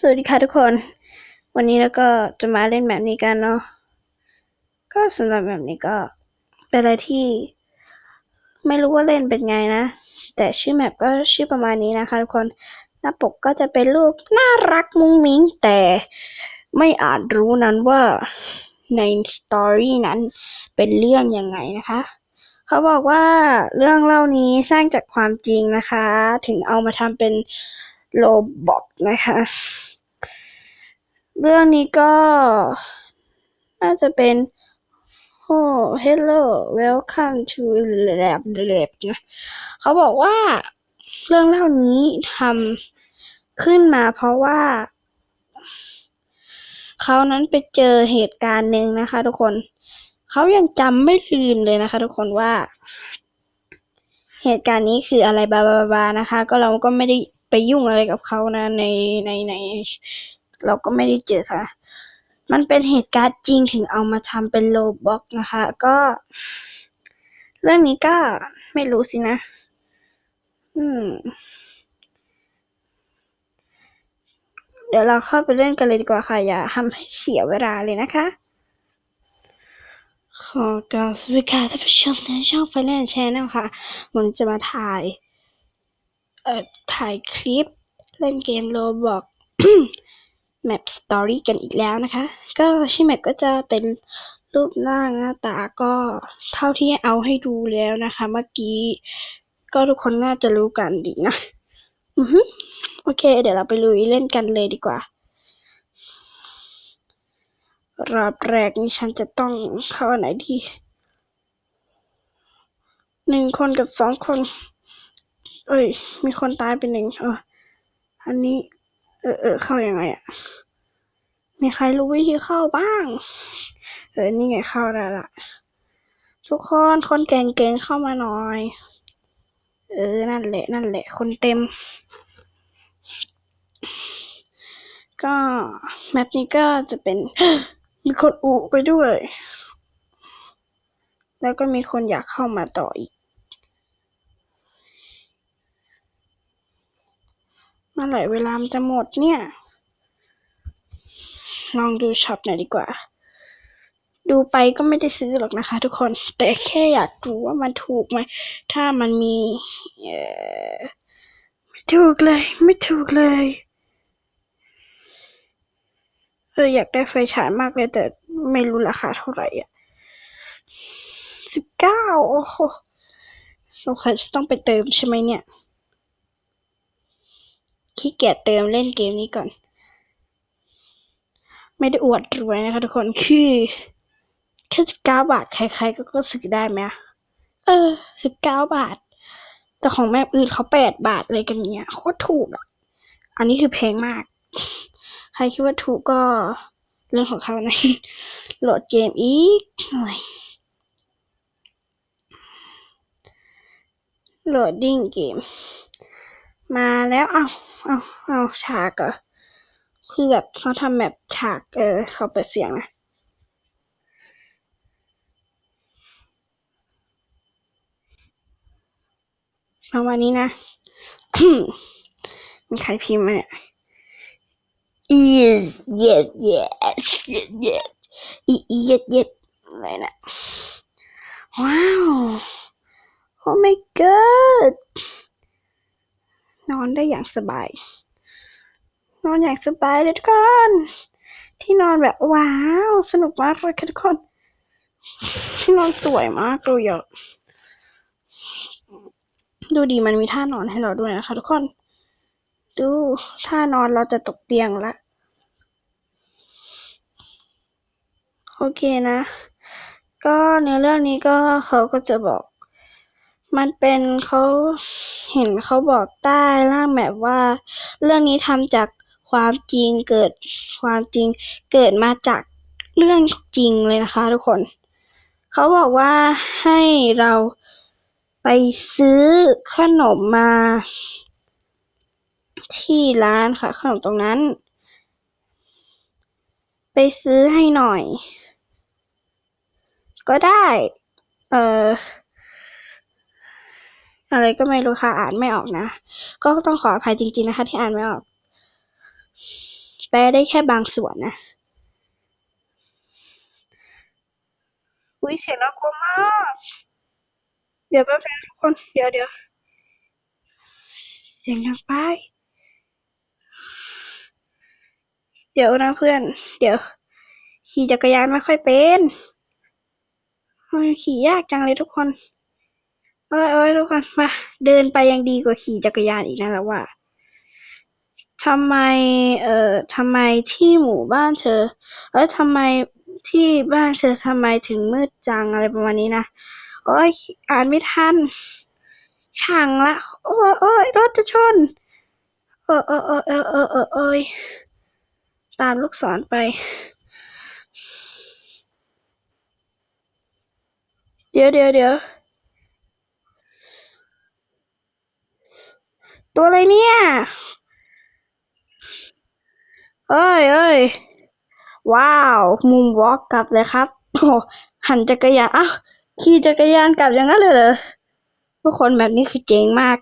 สวัสดีค่ะทุกคน วันนี้แล้วก็จะมาเล่นแบบนี้กันเนาะก็สำหรับแบบนี้ก็เป็นอะไรที่ ไม่รู้ว่าเล่นเป็นไงนะ แต่ชื่อแมปก็ชื่อประมาณนี้นะคะทุกคนหน้าปกก็จะเป็นรูปน่ารักมุ้งมิ้งแต่ไม่อาจรู้นั้นว่าในสตอรี่นั้นเป็นเรื่องยังไงนะคะ เขาบอกว่าเรื่องเล่านี้สร้างจากความจริงนะคะ ถึงเอามาทำเป็นโลบอกนะคะ เรื่องนี้ก็น่าจะเป็นโอ้ hello welcome to lab lab นะเขาบอกว่าเรื่องเล่านี้ทำขึ้นมาเพราะว่า เขานั้นไปเจอเหตุการณ์หนึ่งนะคะทุกคน เขายังจำไม่ลืมเลยนะคะทุกคนว่า เหตุการณ์นี้คืออะไรบาบาบานะคะ ก็เราก็ไม่ได้ไปยุ่งอะไรกับเขานะในในใน เราก็ไม่ได้เจอค่ะ มันเป็นเหตุการณ์จริงถึงเอามาทำเป็นโลบ็อกนะคะ ก็ เรื่องนี้ก็ไม่รู้สินะ อืม เดี๋ยวเราเข้าไปเล่นกันเลยดีกว่าค่ะ อย่าทำให้เสียเวลาเลยนะคะขอกาบสวัสดีค่ะท่านผู้ชมในช่องไฟแลนด์แชนแนลค่ะวันจะมาถ่าย เอ่อ ถ่ายคลิป เล่นเกมโลบอก แมปสตอรี่กันอีกแล้วนะคะ ก็ชื่อแมปก็จะเป็นรูปร่างหน้าตาก็เท่าที่เอาให้ดูแล้วนะคะ เมื่อกี้ ก็ทุกคนน่าจะรู้กันดีนะ อือฮึโอเค เดี๋ยวเราไปลุยเล่นกันเลยดีกว่า รอบแรกนี่ฉันจะต้องเข้าอันไหนดีหนึ่งคนกับสองคน เอ้ย มีคนตายไปหนึ่งเอออันนี้ ออเออเข้ายังไงอะมีใครรู้วิธีเข้าบ้าง เออ นี่ไงเข้าได้ละ ทุกคนคนเก่งๆเข้ามาหน่อย เออ นั่นแหละ นั่นแหละ คนเต็ม ก็แมปนี้ก็จะเป็น มีคนอุไปด้วย แล้วก็มีคนอยากเข้ามาต่ออีก มื่อไหร่เวลามันจะหมดเนี่ย ลองดูช็อปหน่อยดีกว่า ดูไปก็ไม่ได้ซื้อหรอกนะคะ ทุกคน แต่แค่อยากรู้ว่ามันถูกไหม ถ้ามันมีเออไม่ถูกเลย ไม่ถูกเลยเอออยากได้ไฟฉายมากเลย แต่ไม่รู้ราคาเท่าไหร่อะสิบเก้าโอ้โหสงสัยจะต้องไปเติมใช่ไหมเนี่ย ขี้เกียจเติมเล่นเกมนี้ก่อน ไม่ได้อวดรวยนะคะทุกคนคือแค่สิบเก้าบาท ใครๆก็ก็ซื้อได้ไหมเออสิบเก้าบาท แต่ของแม่อื่นเขาแปดบาทอะไรกันเนี่ยโคตรถูกอะ อันนี้คือแพงมาก ใครคิดว่าถูกก็เรื่องของเขานะโหลดเกมอีกหน่อยโหลดดิ้งเกม มาแล้วเอาเอาเอาฉากเหรอคือแบบเขาทำแบบฉากเออเขาเปิดเสียงนะประมาณนี้นะ มีใครพิมพ์มาเนี่ย is yes yes yes yes yes yes yes อะไรนะว้าว oh my god นอนได้อย่างสบาย นอนอย่างสบายเลยทุกคน ที่นอนแบบว้าว สนุกมากเลยค่ะทุกคน ที่นอนสวยมากเลยอะดูดีมันมีท่านอนให้เราด้วยนะคะทุกคน ดูท่านอนเราจะตกเตียงละโอเคนะ ก็ในเรื่องนี้ก็เขาก็จะบอก มันเป็นเขาเห็นเขาบอกใต้ล่างแบบว่า เรื่องนี้ทำจากความจริงเกิดความจริงเกิดมาจากเรื่องจริงเลยนะคะ ทุกคน เขาบอกว่าให้เราไปซื้อขนมมา ที่ร้านค่ะ ขนมตรงนั้น ไปซื้อให้หน่อย ก็ได้ เออ อะไรก็ไม่รู้ค่ะอ่านไม่ออกนะ ก็ต้องขออภัยจริง ๆนะคะ ที่อ่านไม่ออก แปลได้แค่บางส่วนนะอุ้ยเสียงน่ากลัวมาก เดี๋ยวแป๊บนึงทุกคน เดี๋ยวเดี๋ยวเสียงดังไป เดี๋ยวนะเพื่อน เดี๋ยว ขี่จักรยานไม่ค่อยเป็นมันขี่ยากจังเลยทุกคน เอ้ยเอ้ยทุกคนมาเดินไปยังดีกว่าขี่จักรยานอีกนะแล้วว่าทำไม เอ่อทำไมที่หมู่บ้านเธอ เอ้ยทำไมที่บ้านเธอทำไมถึงมืดจังอะไรประมาณนี้นะโอ้ยอ่านไม่ทัน ช่างละ โอ้ยโอ้ยรถจะชน เออเออเออเออเออเออเอยตามลูกศรไป เดี๋ยวเดี๋ยวเดี๋ยว ตัวอะไรเนี่ยเอ้ยเอ้ยว้าวมุมวอล์กกลับเลยครับโอ้หันจักรยานอ้าวขี่จักรยานกลับอย่างนั้นเลยเหรอทุกคนแบบนี้คือเจ๋งมาก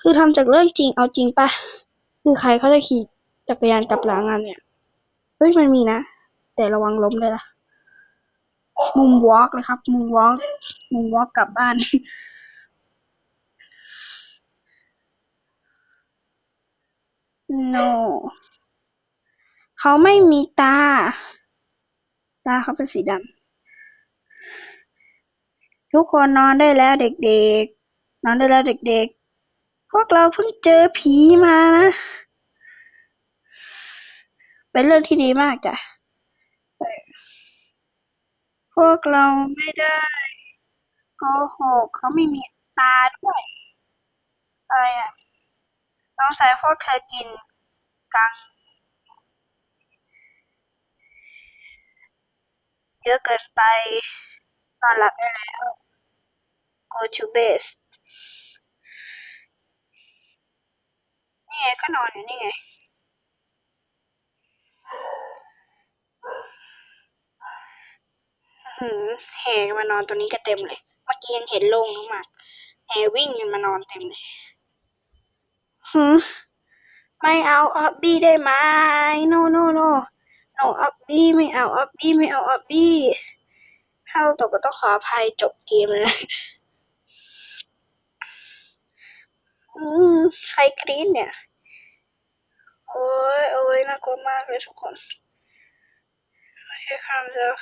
คือทำจากเรื่องจริงเอาจริงปะคือใครเขาจะขี่จักรยานกลับหลังอะเนี่ยเฮ้ยมันมีนะ แต่ระวังล้มเลยล่ะ มุมวอล์กเลยครับ มุมวอล์กมุมวอล์กกลับบ้าน no เขาไม่มีตา ตาเขาเป็นสีดำ ทุกคนนอนได้แล้วเด็กๆ นอนได้แล้วเด็กๆ พวกเราเพิ่งเจอผีมานะ เป็นเรื่องที่ดีมากจ้ะ พวกเราไม่ได้โกหกเขาไม่มีตาด้วยอะไรอะ ต้องใส่พวกเธอกินกังเยอะเกินไปนอนหลับได้แล้ว go to bed นี่ไงก็นอนอยู่นี่ไงหืมแห่มานอนตัวนี้ก็เต็มเลย เมื่อกี้ยังเห็นโล่งมากแห่วิ่งกันมานอนเต็มเลย หืม ไม่เอาออบบี้ได้ไหม no no no no ออบบี้ไม่เอาออบบี้ไม่เอาออบบี้ถ้าเราตกก็ต้องขออภัยจบเกมเลยนะอืมใครกรี๊ดเนี่ย โอ้ยโอ้ยน่ากลัวมากเลยทุกคนโอเคครับเดี๋ยว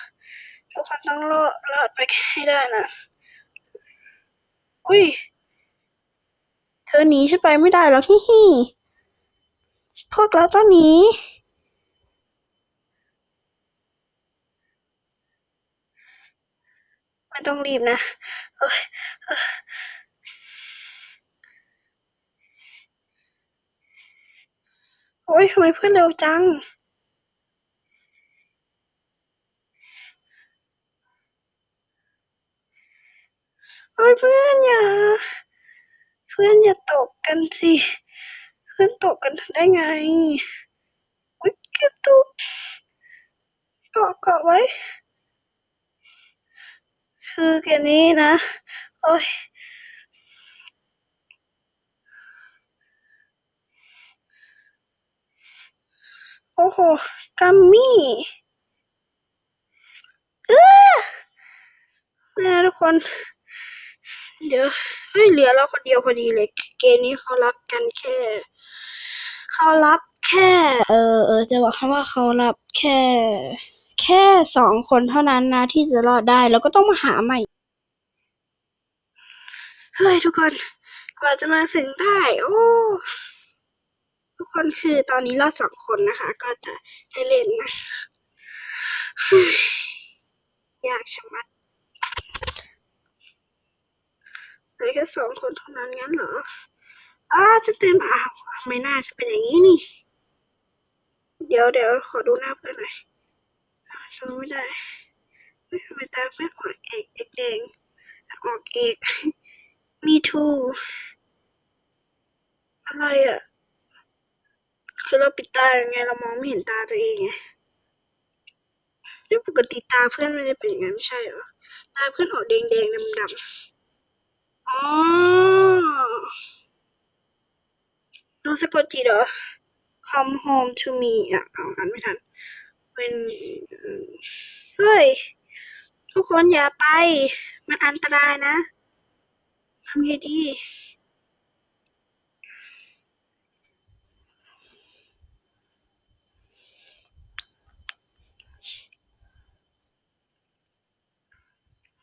ทุกคนต้องรอดรอดไปให้ได้นะ อุ้ย เธอหนีฉันไปไม่ได้หรอก ฮิฮิพวกเราต้องหนีไม่ต้องรีบนะโอ้ยทำไมเพื่อนเร็วจัง โอ้ยเพื่อนอย่า พื่อนอย่าตกกันสิ เพื่อนตกกันได้ไงอุ้ยกระตุกเกาะเกาะไว้ คือแกนี้นะ โอ้ยโอ้โหกัมมี่เออนะทุกคน เดี๋ยวเฮ้ยเหลือเราคนเดียวพอดีเลย เกมนี้เขารับกันแค่เขารับแค่ เออเออจะบอกคำว่าเขารับแค่ แค่สองคนเท่านั้นนะ ที่จะรอดได้แล้วก็ต้องมาหาใหม่เฮ้ยทุกคนกว่าจะมาถึงได้โอ้ทุกคนคือตอนนี้รอดสองคนนะคะ ก็จะได้เล่นนะเฮ้ยยากชะมัดเหลือแค่ สองคนเท่านั้นงั้นเหรออ้าจะเต็มอ้าวไม่น่าจะเป็นอย่างนี้นี่ เดี๋ยวเดี๋ยวขอดูหน้าเพื่อนหน่อยจำไม่ได้ไม่ทำไมตาไม่ออกเอกเอกแดงออกเอกมีทูอะไรอะคือเราปิดตายังไงเรามองไม่เห็นตาตัวเองไงเดี๋ยวปกติตาเพื่อนไม่ได้เป็นอย่างนั้นไม่ใช่เหรอตาเพื่อนออกแดงแดงดำดำ อ๋อโดนสะกดจิเหรอ come home to me อะเอาอ่านไม่ทัน when เฮ้ย ทุกคนอย่าไป มันอันตรายนะทำไงดี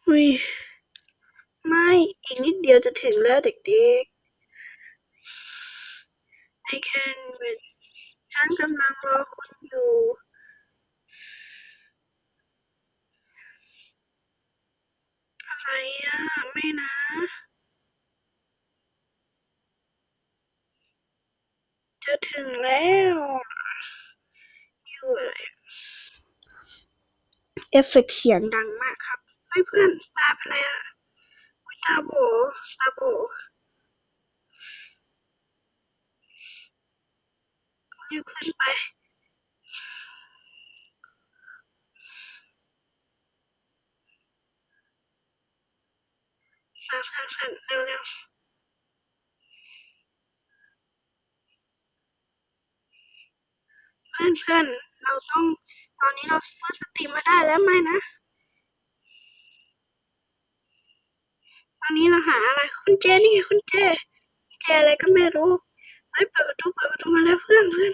อุ้ย ไม่ อีกนิดเดียวจะถึงแล้วเด็กๆ I can wait ฉันกำลังรอคุณอยู่ อะไรอะ ไม่นะจะถึงแล้วอยู่อะไรเอฟเฟกต์เสียงดังมากครับเฮ้ยเพื่อนตาเป็นไรอะอุ๊ย ตาโบตาโบรีบขึ้นไปสั่นสั่นสั่นเร็วเร็วเพื่อนเพื่อนเราต้องตอนนี้เราฟื้นสติมาได้แล้วไหมนะ อนนี้เราหาอะไรคุณเจนี่ไงคุณเจเจอะไรก็ไม่รู้เฮ้ยเปิดประตูเปิดประตูมาแล้วเพื่อนเพื่อน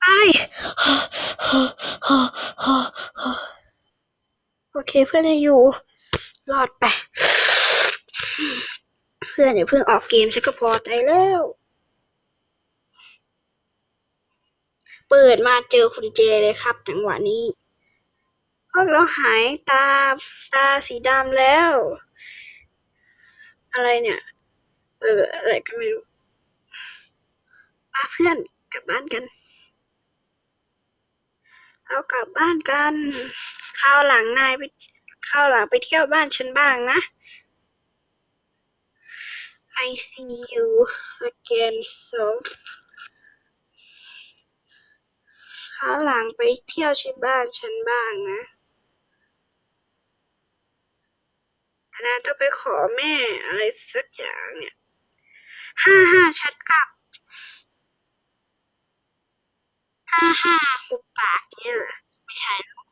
ไปโอเคเพื่อนยังอยู่รอดไป เพื่อนอย่าเพิ่งออกเกมฉันก็พอใจแล้ว เปิดมาเจอคุณเจเลยครับ จังหวะนี้พวกเราหายตาตาสีดำแล้ว อะไรเนี่ย เออ อะไรก็ไม่รู้ป้าเพื่อนกลับบ้านกันเรากลับบ้านกันคราวหลังนายไปคราวหลังไปเที่ยวบ้านฉันบ้างนะ I see you again so คราวหลังไปเที่ยวที่บ้านฉันบ้างนะแต่นาต้องไปขอแม่อะไรสักอย่างเนี่ย ห้าห้าชัดกลับ ห้าห้าหุบปากเนี่ยเหรอไม่ใช่หรอก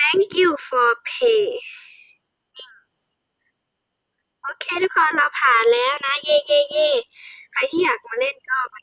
Thank you for pay โอเคทุกคนเราผ่านแล้วนะ เย่เย่เย่ใครที่อยากมาเล่นก็มา